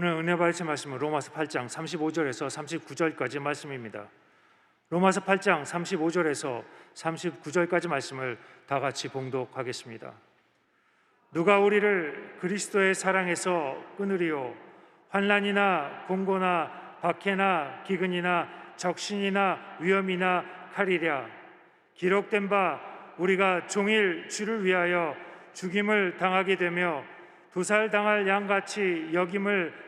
오늘 은혜 받으실 말씀은 로마서 8장 35절에서 39절까지 말씀입니다. 로마서 8장 35절에서 39절까지 말씀을 다 같이 봉독하겠습니다. 누가 우리를 그리스도의 사랑에서 끊으리요 환난이나 공고나 박해나 기근이나 적신이나 위험이나 칼이랴 기록된 바 우리가 종일 주를 위하여 죽임을 당하게 되며 도살 당할 양같이 여김을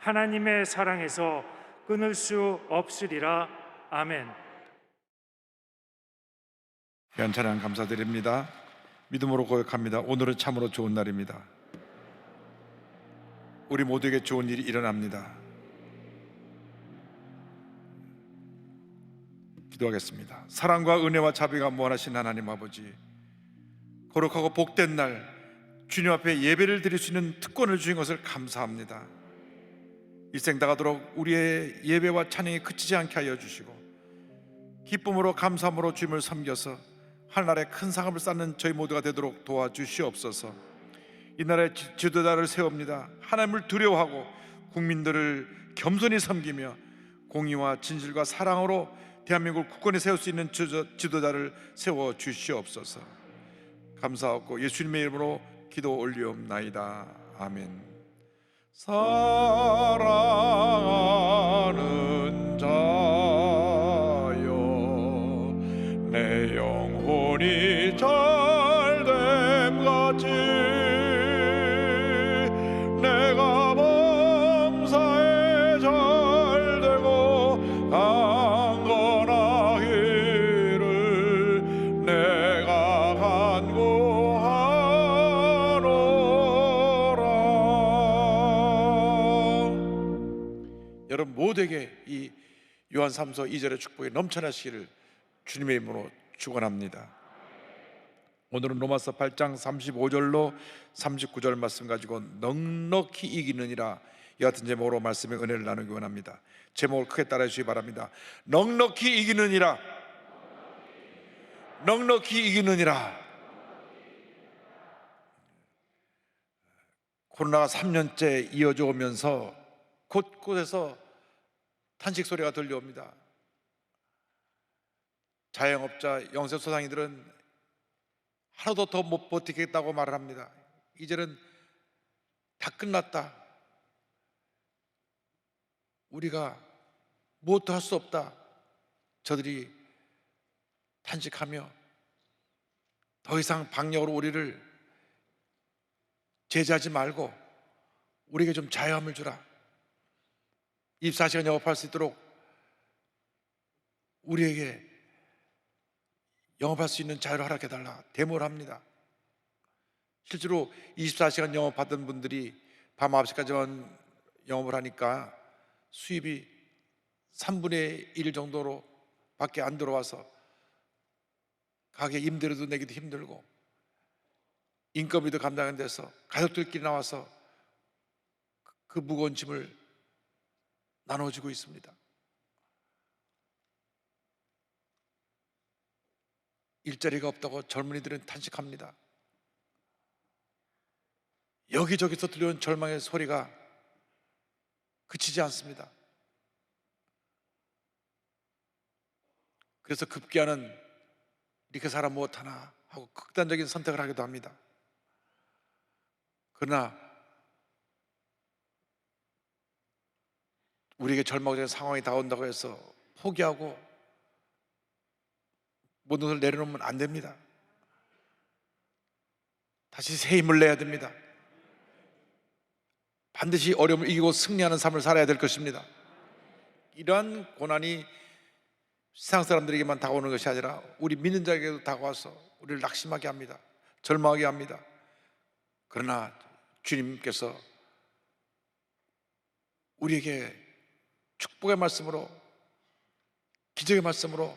하나님의 사랑에서 끊을 수 없으리라 아멘. 귀한 찬양 감사드립니다. 믿음으로 고백합니다. 오늘은 참으로 좋은 날입니다. 우리 모두에게 좋은 일이 일어납니다. 기도하겠습니다. 사랑과 은혜와 자비가 무한하신 하나님 아버지, 거룩하고 복된 날 주님 앞에 예배를 드릴 수 있는 특권을 주신 것을 감사합니다. 일생 다가도록 우리의 예배와 찬양이 그치지 않게 하여 주시고 기쁨으로 감사함으로 주님을 섬겨서 하늘나라에 큰 상업을 쌓는 저희 모두가 되도록 도와주시옵소서. 이 나라의 지- 지도자를 세웁니다. 하나님을 두려워하고 국민들을 겸손히 섬기며 공의와 진실과 사랑으로 대한민국을 굳건히 세울 수 있는 지도- 지도자를 세워 주시옵소서. 감사하고 예수님의 이름으로 기도 올리옵나이다. 아멘. 사랑하는 모두에게 이 요한 3서 2절의 축복이 넘쳐나시기를 주님의 이름으로 축원합니다. 오늘은 로마서 8장 35절로 39절 말씀 가지고 넉넉히 이기느니라 이 같은 제목으로 말씀의 은혜를 나누기 원합니다. 제목을 크게 따라해 주시기 바랍니다. 넉넉히 이기느니라. 넉넉히 이기느니라. 코로나가 3년째 이어져 오면서 곳곳에서 탄식 소리가 들려옵니다. 자영업자, 영세소상이들은 하루도 더 못 버티겠다고 말을 합니다. 이제는 다 끝났다. 우리가 무엇도 할 수 없다. 저들이 탄식하며 더 이상 방역으로 우리를 제재하지 말고 우리에게 좀 자유함을 주라. 24시간 영업할 수 있도록 우리에게 영업할 수 있는 자유를 허락해 달라 데모를 합니다. 실제로 24시간 영업하던 분들이 밤 9시까지만 영업을 하니까 수입이 3분의 1 정도로 밖에 안 들어와서 가게 임대료도 내기도 힘들고 인건비도 감당 안 돼서 가족들끼리 나와서 그 무거운 짐을 나눠주고 있습니다. 일자리가 없다고 젊은이들은 탄식합니다. 여기저기서 들려온 절망의 소리가 그치지 않습니다. 그래서 급기야는 이렇게 살아 못하나 하고 극단적인 선택을 하기도 합니다. 그러나 우리에게 절망적인 상황이 다온다고 해서 포기하고 모든 것을 내려놓으면 안 됩니다. 다시 새 힘을 내야 됩니다. 반드시 어려움을 이기고 승리하는 삶을 살아야 될 것입니다. 이러한 고난이 세상 사람들에게만 다가오는 것이 아니라 우리 믿는 자에게도 다가와서 우리를 낙심하게 합니다. 절망하게 합니다. 그러나 주님께서 우리에게 축복의 말씀으로 기적의 말씀으로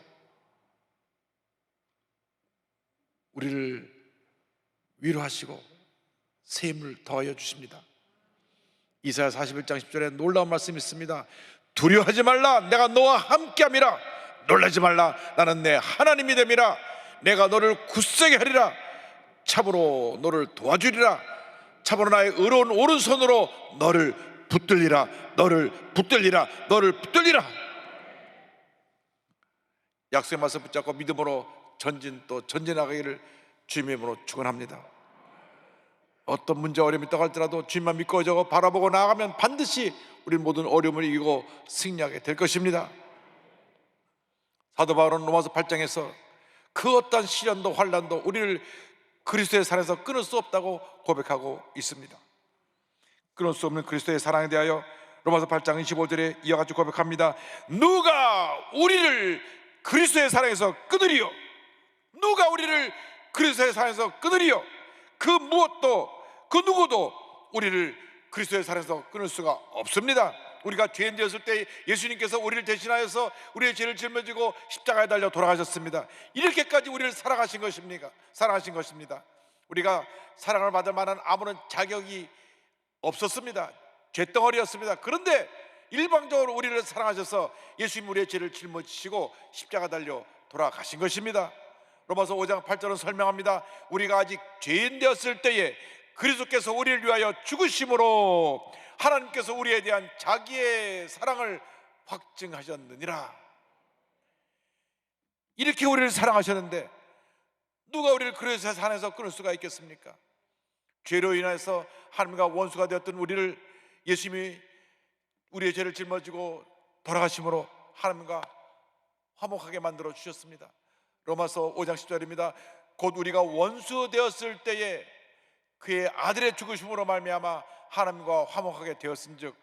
우리를 위로하시고 새 힘을 더하여 주십니다. 이사야 41장 10절에 놀라운 말씀이 있습니다. 두려워하지 말라. 내가 너와 함께함이라. 놀라지 말라. 나는 내 하나님이 됨이라. 내가 너를 굳세게 하리라. 참으로 너를 도와주리라. 참으로 나의 의로운 오른손으로 너를 붙들리라 너를 붙들리라 너를 붙들리라 약속의 말씀 붙잡고 믿음으로 전진 또 전진하기를 주님의 이름으로 축원합니다. 어떤 문제 어려움이 있다고 할지라도 주님만 믿고 저거 바라보고 나아가면 반드시 우리 모든 어려움을 이기고 승리하게 될 것입니다. 사도 바울은 로마서 8장에서 그 어떤 시련도 환란도 우리를 그리스도의 산에서 끊을 수 없다고 고백하고 있습니다. 끊을 수 없는 그리스도의 사랑에 대하여 로마서 8장 25절에 이와 같이 고백합니다. 누가 우리를 그리스도의 사랑에서 끊으리요? 누가 우리를 그리스도의 사랑에서 끊으리요? 그 무엇도 그 누구도 우리를 그리스도의 사랑에서 끊을 수가 없습니다. 우리가 죄인 되었을 때 예수님께서 우리를 대신하여서 우리의 죄를 짊어지고 십자가에 달려 돌아가셨습니다. 이렇게까지 우리를 사랑하신 것입니까? 사랑하신 것입니다. 우리가 사랑을 받을 만한 아무런 자격이 없었습니다. 죄덩어리였습니다. 그런데 일방적으로 우리를 사랑하셔서 예수님 우리의 죄를 짊어지시고 십자가 달려 돌아가신 것입니다. 로마서 5장 8절은 설명합니다. 우리가 아직 죄인 되었을 때에 그리스도께서 우리를 위하여 죽으심으로 하나님께서 우리에 대한 자기의 사랑을 확증하셨느니라. 이렇게 우리를 사랑하셨는데 누가 우리를 그리스도의 산에서 끊을 수가 있겠습니까? 죄로 인해서 하나님과 원수가 되었던 우리를 예수님이 우리의 죄를 짊어지고 돌아가심으로 하나님과 화목하게 만들어 주셨습니다. 로마서 5장 10절입니다. 곧 우리가 원수 되었을 때에 그의 아들의 죽으심으로 말미암아 하나님과 화목하게 되었은즉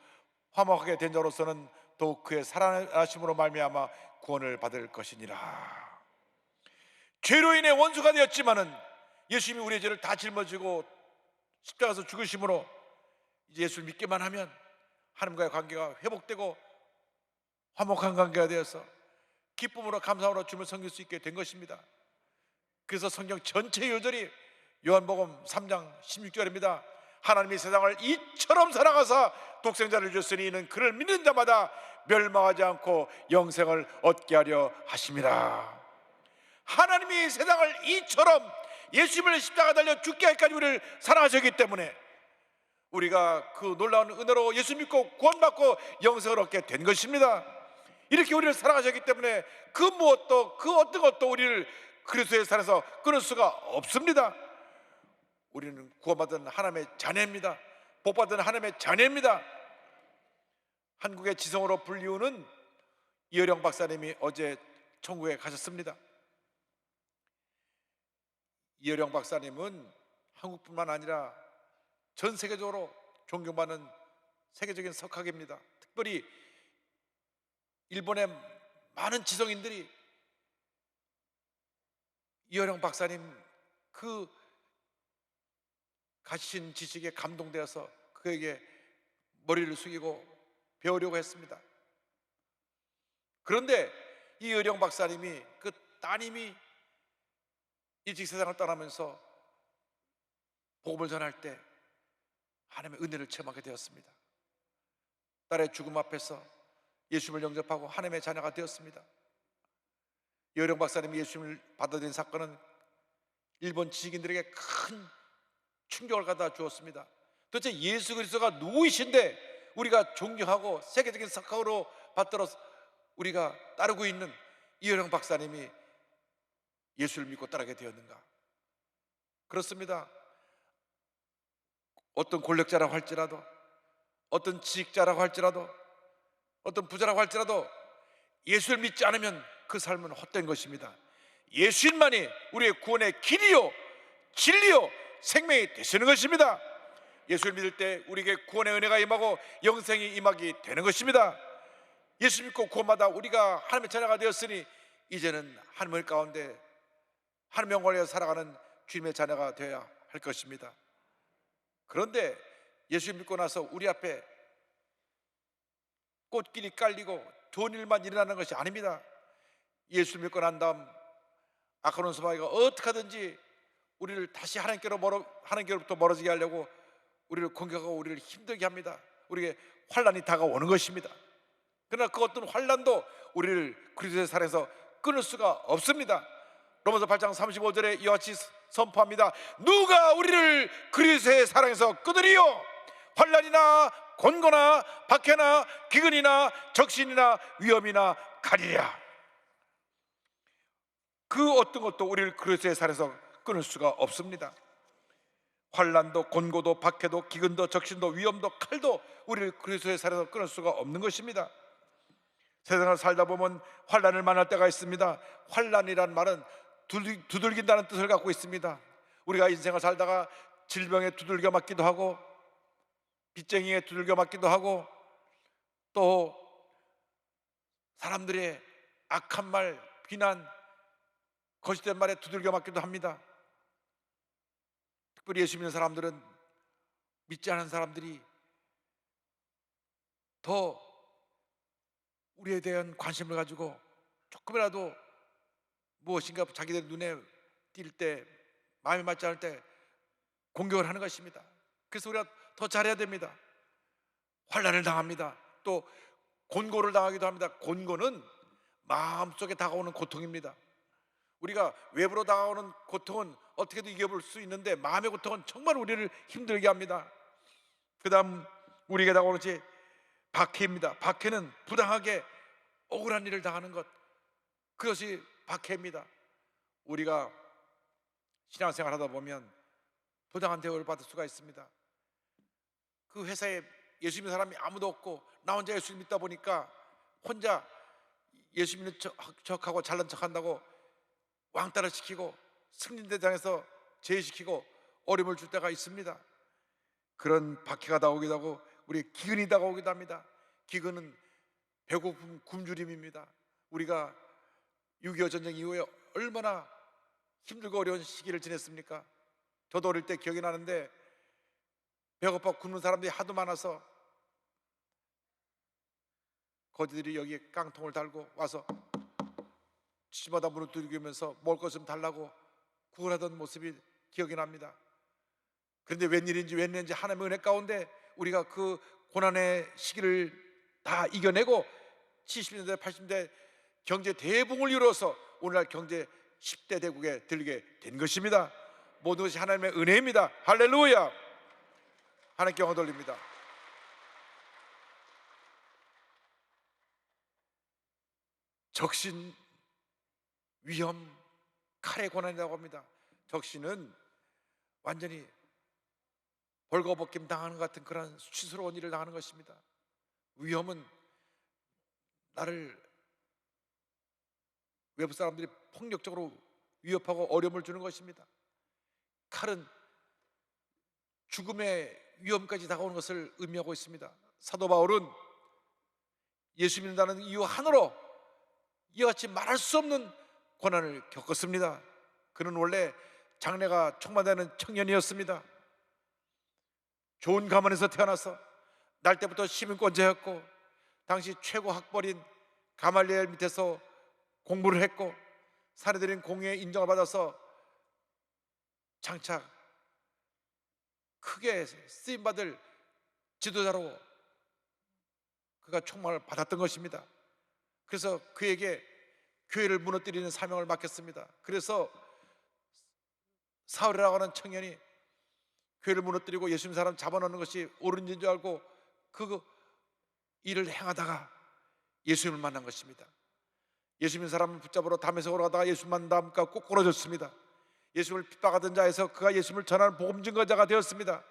화목하게 된 자로서는 더욱 그의 살아나심으로 말미암아 구원을 받을 것이니라. 죄로 인해 원수가 되었지만은 예수님이 우리의 죄를 다 짊어지고 십자가에서 죽으심으로 이제 예수를 믿기만 하면 하나님과의 관계가 회복되고 화목한 관계가 되어서 기쁨으로 감사함으로 주님을 섬길 수 있게 된 것입니다. 그래서 성경 전체 요절이 요한복음 3장 16절입니다. 하나님이 세상을 이처럼 사랑하사 독생자를 줬으니 이는 그를 믿는 자마다 멸망하지 않고 영생을 얻게 하려 하심이라. 하나님이 세상을 이처럼 예수님을 십자가 달려 죽게 할까지 우리를 사랑하셨기 때문에 우리가 그 놀라운 은혜로 예수 믿고 구원받고 영생을 얻게 된 것입니다. 이렇게 우리를 사랑하셨기 때문에 그 무엇도 그 어떤 것도 우리를 그리스도의 산에서 끊을 수가 없습니다. 우리는 구원받은 하나님의 자녀입니다. 복받은 하나님의 자녀입니다. 한국의 지성으로 불리우는 이어령 박사님이 어제 천국에 가셨습니다. 이어령 박사님은 한국뿐만 아니라 전 세계적으로 존경받는 세계적인 석학입니다. 특별히 일본의 많은 지성인들이 이어령 박사님 그 가신 지식에 감동되어서 그에게 머리를 숙이고 배우려고 했습니다. 그런데 이의령 박사님이 그 따님이 일찍 세상을 떠나면서 복음을 전할 때 하나님의 은혜를 체험하게 되었습니다. 딸의 죽음 앞에서 예수님을 영접하고 하나님의 자녀가 되었습니다. 여령 박사님이 예수님을 받아들인 사건은 일본 지식인들에게 큰 충격을 갖다 주었습니다. 도대체 예수 그리스도가 누구이신데 우리가 존경하고 세계적인 석학으로 받들어 우리가 따르고 있는 이여령 박사님이 예수를 믿고 따르게 되었는가? 그렇습니다. 어떤 권력자라고 할지라도 어떤 지식자라고 할지라도 어떤 부자라고 할지라도 예수를 믿지 않으면 그 삶은 헛된 것입니다. 예수님만이 우리의 구원의 길이요 진리요 생명이 되시는 것입니다. 예수를 믿을 때 우리에게 구원의 은혜가 임하고 영생이 임하게 되는 것입니다. 예수 믿고 구원받아 우리가 하나님의 자녀가 되었으니 이제는 하나님의 가운데 하나님의 영광을 살아가는 주님의 자녀가 되어야 할 것입니다. 그런데 예수 믿고 나서 우리 앞에 꽃길이 깔리고 좋은 일만 일어나는 것이 아닙니다. 예수 믿고 난 다음 아카론 소바이가 어떻게 하든지 우리를 다시 하나님께로 멀어 하나님께로부터 멀어지게 하려고 우리를 공격하고 우리를 힘들게 합니다. 우리에게 환란이 다가오는 것입니다. 그러나 그 어떤 환란도 우리를 그리스도의 살에서 끊을 수가 없습니다. 로마서 8장 35절에 이와 같이 선포합니다. 누가 우리를 그리스도의 사랑에서 끊으리요? 환란이나 곤고나 박해나 기근이나 적신이나 위험이나 가리랴. 그 어떤 것도 우리를 그리스도의 살에서 끊을 수가 없습니다. 환란도 곤고도 박해도 기근도 적신도 위험도 칼도 우리를 그리스도의 살에서 끊을 수가 없는 것입니다. 세상을 살다 보면 환란을 만날 때가 있습니다. 환란이란 말은 두들- 두들긴다는 뜻을 갖고 있습니다. 우리가 인생을 살다가 질병에 두들겨 맞기도 하고 빚쟁이에 두들겨 맞기도 하고 또 사람들의 악한 말, 비난, 거짓된 말에 두들겨 맞기도 합니다. 특별히 예수 믿는 사람들은 믿지 않은 사람들이 더 우리에 대한 관심을 가지고 조금이라도 무엇인가 자기들 눈에 띌 때 마음에 맞지 않을 때 공격을 하는 것입니다. 그래서 우리가 더 잘해야 됩니다. 환란을 당합니다. 또 곤고를 당하기도 합니다. 곤고는 마음속에 다가오는 고통입니다. 우리가 외부로 다가오는 고통은 어떻게든 이겨볼 수 있는데 마음의 고통은 정말 우리를 힘들게 합니다. 그다음 우리에게 다가오는 것이 박해입니다. 박해는 부당하게 억울한 일을 당하는 것 그것이 박해입니다. 우리가 신앙생활 하다 보면 부당한 대우를 받을 수가 있습니다. 그 회사에 예수 믿는 사람이 아무도 없고 나 혼자 예수 믿다 보니까 혼자 예수 믿는 척, 척하고 잘난 척한다고 왕따를 시키고 승진대장에서 제의시키고 어려움을 줄 때가 있습니다. 그런 박해가 다가오기도 하고 우리 기근이 다가오기도 합니다. 기근은 배고픔 굶주림입니다. 우리가 6.25 전쟁 이후에 얼마나 힘들고 어려운 시기를 지냈습니까? 저도 어릴 때 기억이 나는데 배고파 굶는 사람들이 하도 많아서 거지들이 여기에 깡통을 달고 와서 집마다 문을 두들기면서 먹을 것 좀 달라고 구걸하던 모습이 기억이 납니다. 그런데 웬일인지 웬일인지 하나님의 은혜 가운데 우리가 그 고난의 시기를 다 이겨내고 70년대 80년대 경제 대붕을 이루어서 오늘날 경제 10대 대국에 들게 된 것입니다. 모든 것이 하나님의 은혜입니다. 할렐루야. 하나님께 영광 돌립니다. 적신 위험 칼의 고난이라고 합니다. 적신은 완전히 벌거벗김 당하는 것 같은 그런 수치스러운 일을 당하는 것입니다. 위험은 나를 외부 사람들이 폭력적으로 위협하고 어려움을 주는 것입니다. 칼은 죽음의 위험까지 다가오는 것을 의미하고 있습니다. 사도 바울은 예수 믿는다는 이유 하나로 이와 같이 말할 수 없는 고난을 겪었습니다. 그는 원래 장래가 촉망되는 청년이었습니다. 좋은 가문에서 태어나서 날 때부터 시민권자였고 당시 최고 학벌인 가말리엘 밑에서 공부를 했고 사례들인 공의 인정을 받아서 장차 크게 쓰임 받을 지도자로 그가 총망을 받았던 것입니다. 그래서 그에게 교회를 무너뜨리는 사명을 맡겼습니다. 그래서 사울이라고 하는 청년이 교회를 무너뜨리고 예수 믿는 사람 잡아놓는 것이 옳은 일인 줄 알고 그 일을 행하다가 예수님을 만난 것입니다. 예수 믿는 사람을 붙잡으러 담에서 걸어가다가 예수 만남과 꼭 끊어졌습니다. 예수를 핍박하던 자에서 그가 예수를 전하는 복음 증거자가 되었습니다.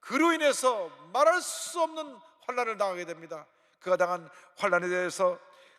그로 인해서 말할 수 없는 환란을 당하게 됩니다. 그가 당한 환란에 대해서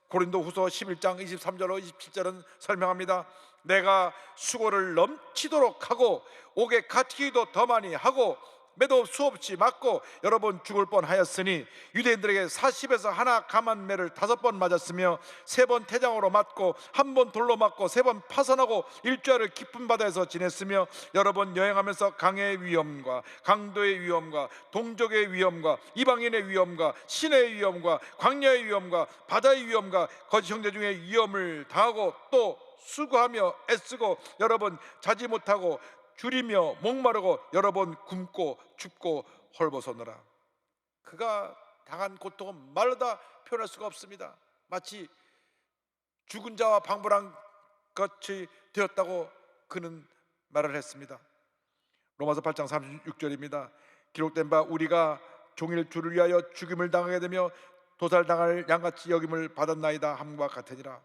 고린도 후서 11장 23절로 27절은 설명합니다. 내가 수고를 넘치도록 하고 옥에 갇히기도 더 많이 하고 매도 수없이 맞고 여러 번 죽을 뻔하였으니 유대인들에게 40에서 하나 감한 매를 다섯 번 맞았으며 세 번 태장으로 맞고 한 번 돌로 맞고 세 번 파선하고 일주일을 깊은 바다에서 지냈으며 여러 번 여행하면서 강의 위험과 강도의 위험과 동족의 위험과 이방인의 위험과 신의 위험과 광야의 위험과 바다의 위험과 거짓 형제 중에 위험을 당하고 또 수고하며 애쓰고 여러 번 자지 못하고 줄이며 목마르고 여러 번 굶고 춥고 헐벗었노라. 그가 당한 고통은 말로 다 표현할 수가 없습니다. 마치 죽은 자와 방불한 것이 되었다고 그는 말을 했습니다. 로마서 8장 36절입니다. 기록된 바 우리가 종일 주를 위하여 죽임을 당하게 되며 도살당할 양같이 여김을 받았나이다 함과 같으니라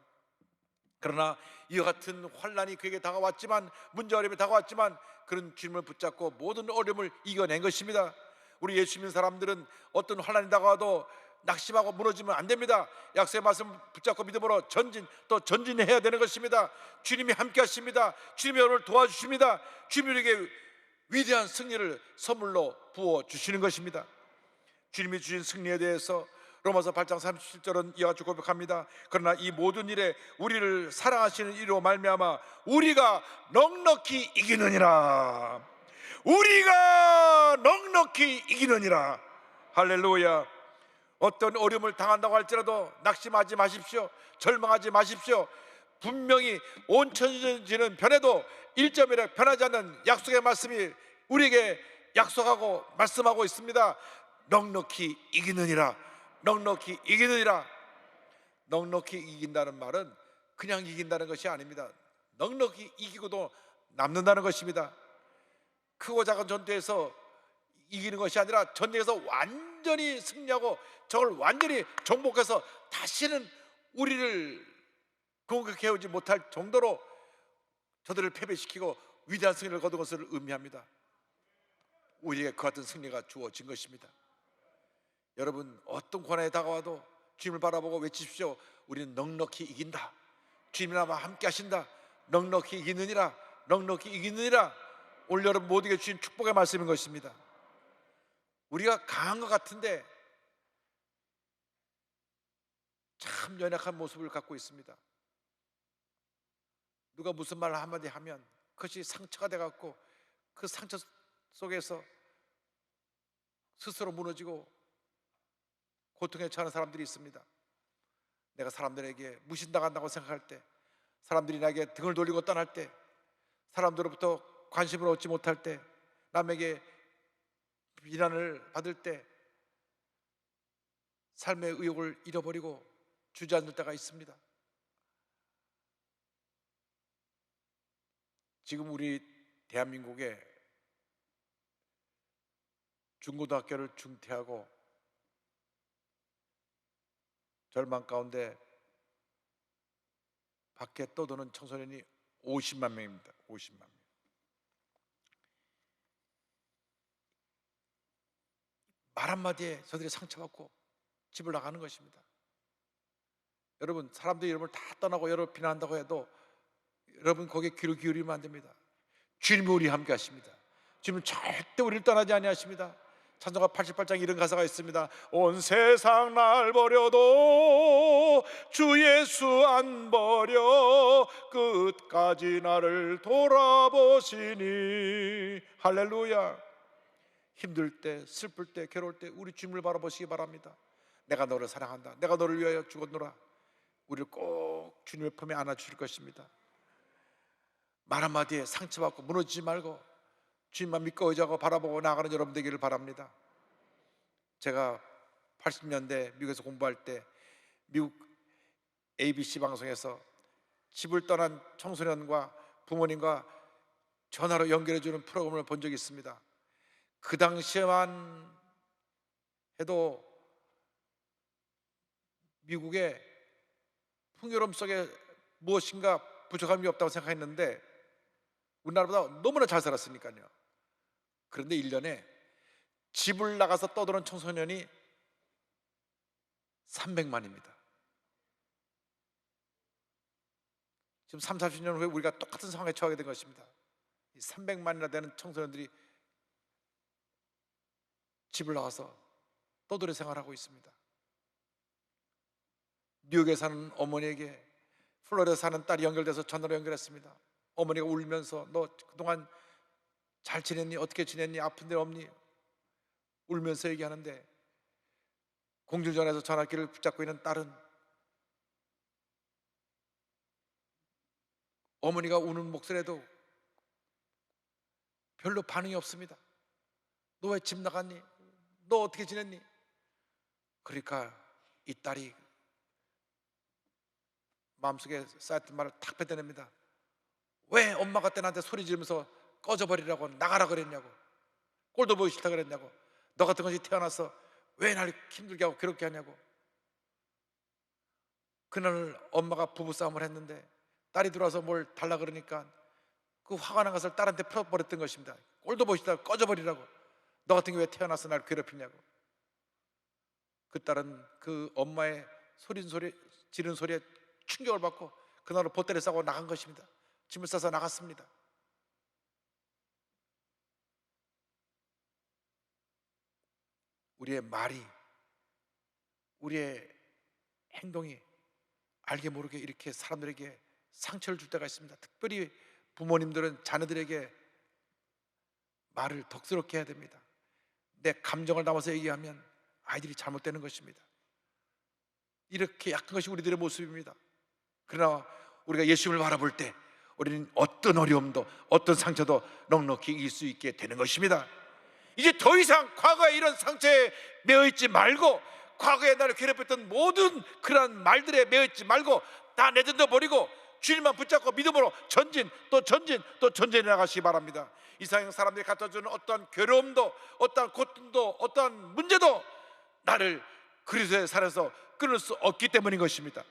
그러나 이와 같은 환란이 그에게 다가왔지만 문제 어려움이 다가왔지만 그런 주님을 붙잡고 모든 어려움을 이겨낸 것입니다. 우리 예수 믿는 사람들은 어떤 환란이 다가와도 낙심하고 무너지면 안 됩니다. 약속의 말씀 붙잡고 믿음으로 전진 또 전진해야 되는 것입니다. 주님이 함께 하십니다. 주님이 여러분을 도와주십니다. 주님에게 위대한 승리를 선물로 부어 주시는 것입니다. 주님이 주신 승리에 대해서 로마서 8장 37절은 이와 같이 고백합니다. 그러나 이 모든 일에 우리를 사랑하시는 이로 말미암아 우리가 넉넉히 이기느니라. 우리가 넉넉히 이기느니라. 할렐루야. 어떤 어려움을 당한다고 할지라도 낙심하지 마십시오. 절망하지 마십시오. 분명히 온 천지는 변해도 1점이라 변하지 않는 약속의 말씀이 우리에게 약속하고 말씀하고 있습니다. 넉넉히 이기느니라. 넉넉히 이기느니라. 넉넉히 이긴다는 말은 그냥 이긴다는 것이 아닙니다. 넉넉히 이기고도 남는다는 것입니다. 크고 작은 전투에서 이기는 것이 아니라 전쟁에서 완전히 승리하고 적을 완전히 정복해서 다시는 우리를 공격해오지 못할 정도로 저들을 패배시키고 위대한 승리를 거둔 것을 의미합니다. 우리에게 그 같은 승리가 주어진 것입니다. 여러분 어떤 고난이 다가와도 주님을 바라보고 외치십시오. 우리는 넉넉히 이긴다. 주님이 나와 함께 하신다. 넉넉히 이기느니라. 넉넉히 이기느니라. 오늘 여러분 모두에게 주신 축복의 말씀인 것입니다. 우리가 강한 것 같은데 참 연약한 모습을 갖고 있습니다. 누가 무슨 말을 한마디 하면 그것이 상처가 돼 갖고 그 상처 속에서 스스로 무너지고 고통에 처하는 사람들이 있습니다. 내가 사람들에게 무신당한다고 생각할 때, 사람들이 나에게 등을 돌리고 떠날 때, 사람들로부터 관심을 얻지 못할 때, 남에게 비난을 받을 때, 삶의 의욕을 잃어버리고 주저앉을 때가 있습니다. 지금 우리 대한민국에 중고등학교를 중퇴하고 절망 가운데 밖에 떠도는 청소년이 50만 명입니다. 50만 명. 말 한마디에 저들이 상처받고 집을 나가는 것입니다. 여러분 사람들이 여러분을 다 떠나고 여러분 비난한다고 해도 여러분 거기에 귀를 기울이면 안 됩니다. 주님이 우리 함께 하십니다. 주님은 절대 우리를 떠나지 아니하십니다. 찬송가 88장 이런 가사가 있습니다. 온 세상 날 버려도 주 예수 안 버려 끝까지 나를 돌아보시니 할렐루야. 힘들 때, 슬플 때, 괴로울 때 우리 주님을 바라보시기 바랍니다. 내가 너를 사랑한다. 내가 너를 위하여 죽었노라. 우리를 꼭 주님의 품에 안아 주실 것입니다. 말 한마디에 상처받고 무너지지 말고 주님만 믿고 의지하고 바라보고 나가는 여러분 되기를 바랍니다. 제가 80년대 미국에서 공부할 때 미국 ABC 방송에서 집을 떠난 청소년과 부모님과 전화로 연결해 주는 프로그램을 본 적이 있습니다. 그 당시에만 해도 미국의 풍요로움 속에 무엇인가 부족함이 없다고 생각했는데 우리나라보다 너무나 잘 살았으니까요. 그런데 1년에 집을 나가서 떠도는 청소년이 300만입니다. 지금 3, 40년 후에 우리가 똑같은 상황에 처하게 된 것입니다. 이 300만이나 되는 청소년들이 집을 나가서 떠돌이 생활하고 있습니다. 뉴욕에 사는 어머니에게 플로리다 사는 딸이 연결돼서 전화로 연결했습니다. 어머니가 울면서 너 그동안 잘 지냈니? 어떻게 지냈니? 아픈 데 없니? 울면서 얘기하는데 공중전화에서 전화기를 붙잡고 있는 딸은 어머니가 우는 목소리에도 별로 반응이 없습니다. 너 왜 집 나갔니? 너 어떻게 지냈니? 그러니까 이 딸이 마음속에 쌓였던 말을 탁 뱉어냅니다. 왜 엄마가 때 나한테 소리 지르면서 꺼져버리라고 나가라 그랬냐고. 꼴도 보기 싫다 그랬냐고. 너 같은 것이 태어나서 왜 날 힘들게 하고 괴롭게 하냐고. 그날 엄마가 부부싸움을 했는데 딸이 들어와서 뭘 달라 그러니까 그 화가 난 것을 딸한테 풀어버렸던 것입니다. 꼴도 보기 싫다 꺼져버리라고. 너 같은 게 왜 태어나서 날 괴롭히냐고. 그 딸은 그 엄마의 소린 소리 지른 소리에 충격을 받고 그날로 보따리 싸고 나간 것입니다. 짐을 싸서 나갔습니다 우리의 말이 우리의 행동이 알게 모르게 이렇게 사람들에게 상처를 줄 때가 있습니다. 특별히 부모님들은 자녀들에게 말을 덕스럽게 해야 됩니다. 내 감정을 담아서 얘기하면 아이들이 잘못되는 것입니다. 이렇게 약한 것이 우리들의 모습입니다. 그러나 우리가 예수님을 바라볼 때 우리는 어떤 어려움도 어떤 상처도 넉넉히 이길 수 있게 되는 것입니다. 이제 더 이상 과거에 이런 상처에 매여 있지 말고 과거에 나를 괴롭혔던 모든 그런 말들에 매여 있지 말고 다 내던져 버리고 주님만 붙잡고 믿음으로 전진 또 전진 또 전진해 나가시기 바랍니다. 이상 사람들이 갖다 주는 어떠한 괴로움도 어떠한 고통도 어떠한 문제도 나를 그리스도의 살에서 끊을 수 없기 때문인 것입니다.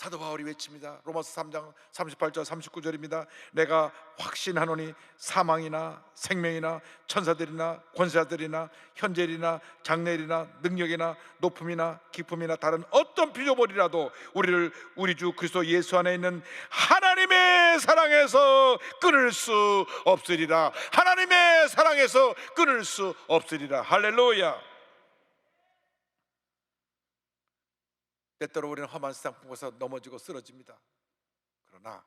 사도 바울이 외칩니다. 로마서 3장 38절 39절입니다. 내가 확신하노니 사망이나 생명이나 천사들이나 권세자들이나 현재일이나 장래일이나 능력이나 높음이나 기쁨이나 다른 어떤 피조물이라도 우리를 우리 주 그리스도 예수 안에 있는 하나님의 사랑에서 끊을 수 없으리라. 하나님의 사랑에서 끊을 수 없으리라. 할렐루야. 때때로 우리는 험한 세상 품고서 넘어지고 쓰러집니다. 그러나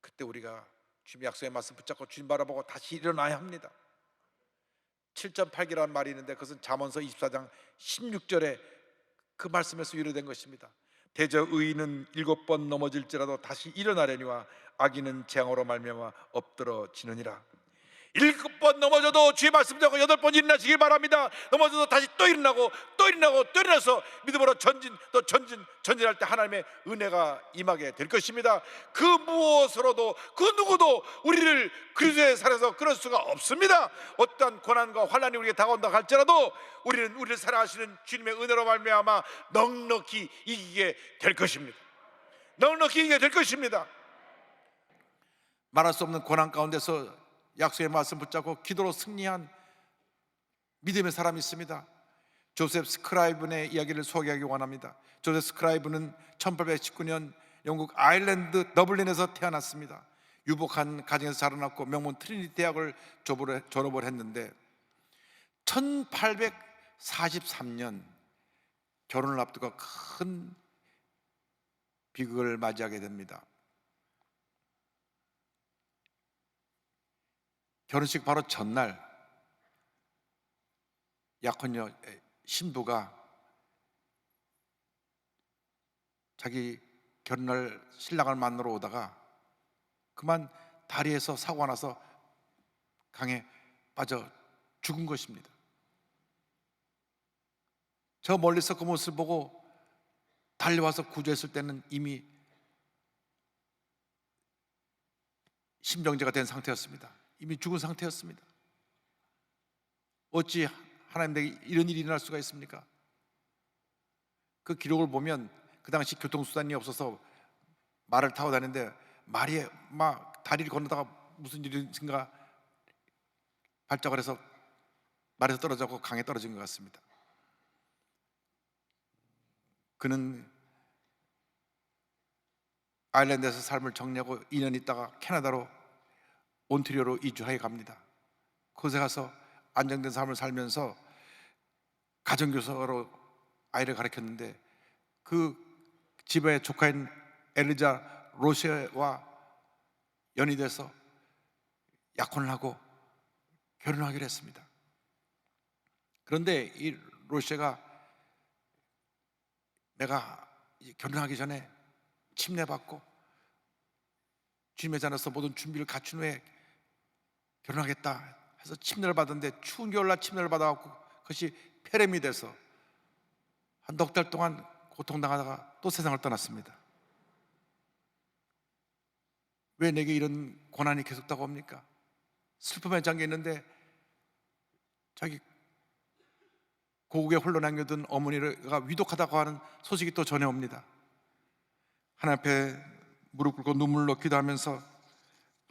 그때 우리가 주님의 약속의 말씀 붙잡고 주님 바라보고 다시 일어나야 합니다. 7.8기라는 말이 있는데 그것은 잠언서 24장 16절에 그 말씀에서 유래된 것입니다. 대저 의인은 일곱 번 넘어질지라도 다시 일어나려니와 악인은 재앙으로 말미암아 엎드러지느니라. 일곱 번 넘어져도 주의 말씀 잡고 여덟 번 일어나시길 바랍니다. 넘어져도 다시 또 일어나고 또 일어나고 또 일어나서 믿음으로 전진 또 전진 전진할 때 하나님의 은혜가 임하게 될 것입니다. 그 무엇으로도 그 누구도 우리를 그리스도의 살에서 끊을 수가 없습니다. 어떠한 고난과 환란이 우리에게 다가온다 할지라도 우리는 우리를 사랑하시는 주님의 은혜로 말미암아 넉넉히 이기게 될 것입니다. 넉넉히 이기게 될 것입니다. 말할 수 없는 고난 가운데서 약속의 말씀 붙잡고 기도로 승리한 믿음의 사람이 있습니다. 조셉 스크라이븐의 이야기를 소개하기 원합니다. 조셉 스크라이븐은 1819년 영국 아일랜드 더블린에서 태어났습니다. 유복한 가정에서 자라났고 명문 트리니티 대학을 졸업을 했는데 1843년 결혼을 앞두고 큰 비극을 맞이하게 됩니다. 결혼식 바로 전날 약혼녀 신부가 자기 결혼할 신랑을 만나러 오다가 그만 다리에서 사고가 나서 강에 빠져 죽은 것입니다. 저 멀리서 그 모습을 보고 달려와서 구조했을 때는 이미 심정제가 된 상태였습니다. 이미 죽은 상태였습니다. 어찌 하나님 내게 이런 일이 일어날 수가 있습니까? 그 기록을 보면 그 당시 교통수단이 없어서 말을 타고 다니는데 말이 막 다리를 건너다가 무슨 일인가 발작을 해서 말에서 떨어져고 강에 떨어진 것 같습니다. 그는 아일랜드에서 삶을 정리하고 2년 있다가 캐나다로 온트리오로 이주하여 갑니다. 그곳에 가서 안정된 삶을 살면서 가정교사로 아이를 가르쳤는데 그 집의 조카인 엘리자 로시와 연이 돼서 약혼을 하고 결혼하기로 했습니다. 그런데 이 로시가 내가 이 결혼하기 전에 침례받고 주님의 자녀로서 모든 준비를 갖춘 후에 결혼하겠다 해서 침례를 받았는데 추운 겨울날 침례를 받아갖고 그것이 폐렴이 돼서 한 넉 달 동안 고통당하다가 또 세상을 떠났습니다. 왜 내게 이런 고난이 계속 다가옵니까? 슬픔에 잠겨 있는데 자기 고국에 홀로 남겨둔 어머니가 위독하다고 하는 소식이 또 전해옵니다. 하나님 앞에 무릎 꿇고 눈물로 기도하면서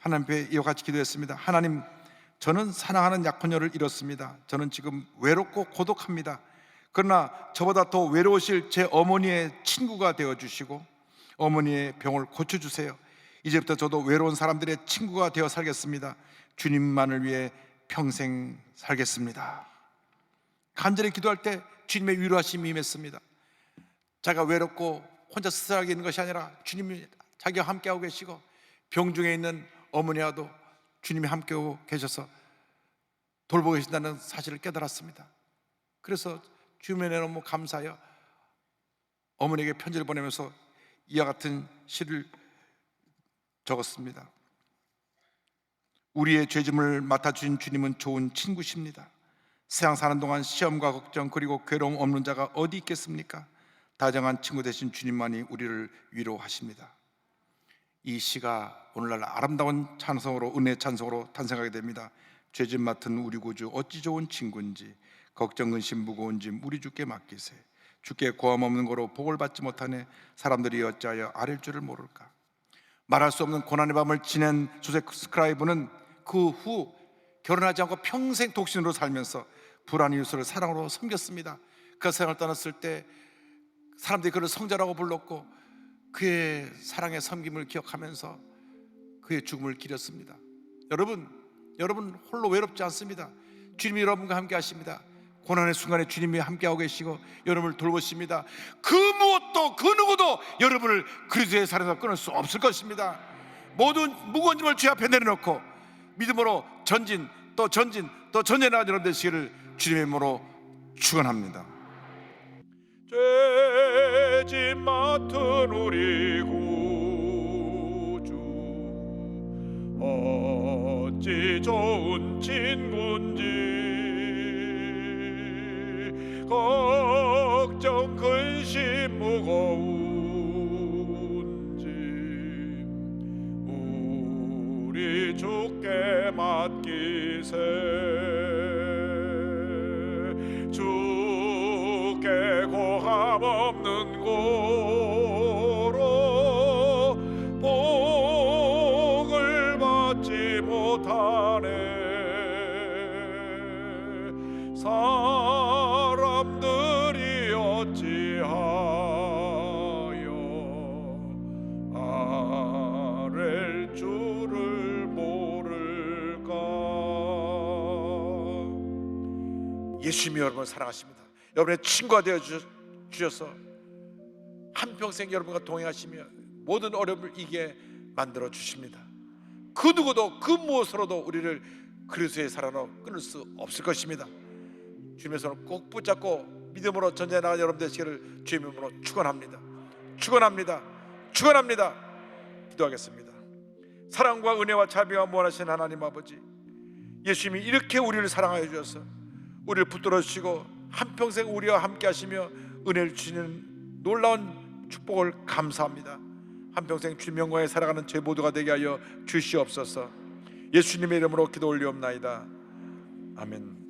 하나님 앞에 이와 같이 기도했습니다. 하나님, 저는 사랑하는 약혼녀를 잃었습니다. 저는 지금 외롭고 고독합니다. 그러나 저보다 더 외로우실 제 어머니의 친구가 되어 주시고 어머니의 병을 고쳐 주세요. 이제부터 저도 외로운 사람들의 친구가 되어 살겠습니다. 주님만을 위해 평생 살겠습니다. 간절히 기도할 때 주님의 위로하심이 임했습니다. 자기가 외롭고 혼자 스스로하게 있는 것이 아니라 주님이 자기와 함께하고 계시고 병중에 있는 어머니와도 주님이 함께하고 계셔서 돌보고 계신다는 사실을 깨달았습니다. 그래서 주님에 너무 감사하여 어머니에게 편지를 보내면서 이와 같은 시를 적었습니다. 우리의 죄짐을 맡아주신 주님은 좋은 친구십니다. 세상 사는 동안 시험과 걱정 그리고 괴로움 없는 자가 어디 있겠습니까? 다정한 친구 되신 주님만이 우리를 위로하십니다. 이 시가 오늘날 아름다운 찬송으로 은혜 찬송으로 탄생하게 됩니다. 죄짐 맡은 우리 구주 어찌 좋은 친구인지 걱정 근심 무거운 짐 우리 주께 맡기세. 주께 고함 없는 거로 복을 받지 못하네 사람들이 어찌하여 아랠 줄을 모를까. 말할 수 없는 고난의 밤을 지낸 조셉 스크라이브는 그 후 결혼하지 않고 평생 독신으로 살면서 불안 이웃을 사랑으로 섬겼습니다. 그 세상을 떠났을 때 사람들이 그를 성자라고 불렀고 그의 사랑의 섬김을 기억하면서 그의 죽음을 기렸습니다. 여러분, 여러분 홀로 외롭지 않습니다. 주님이 여러분과 함께 하십니다. 고난의 순간에 주님이 함께하고 계시고 여러분을 돌보십니다. 그 무엇도 그 누구도 여러분을 그리스도의 사랑에서 끊을 수 없을 것입니다. 모든 무거운 짐을 주 앞에 내려놓고 믿음으로 전진 또 전진 또 전진하는 여러분 되시기를 주님의 이름으로 축원합니다. 예수님이 여러분을 사랑하십니다. 여러분의 친구가 되어 주- 주셔서 한평생 여러분과 동행하시며 모든 어려움을 이기게 만들어 주십니다. 그 누구도 그 무엇으로도 우리를 그리스도의 사랑으로 끊을 수 없을 것입니다. 주님의 손을 꼭 붙잡고 믿음으로 전쟁에 나간 여러분 되시기를 주님의 이름으로 축원합니다. 축원합니다. 축원합니다. 기도하겠습니다. 사랑과 은혜와 자비와 무한하신 하나님 아버지 예수님이 이렇게 우리를 사랑하여 주셔서 우리를 붙들어 주시고 한평생 우리와 함께 하시며 은혜를 주시는 놀라운 축복을 감사합니다. 한평생 주님 영광에 살아가는 제 모두가 되게 하여 주시옵소서. 예수님의 이름으로 기도 올리옵나이다. 아멘.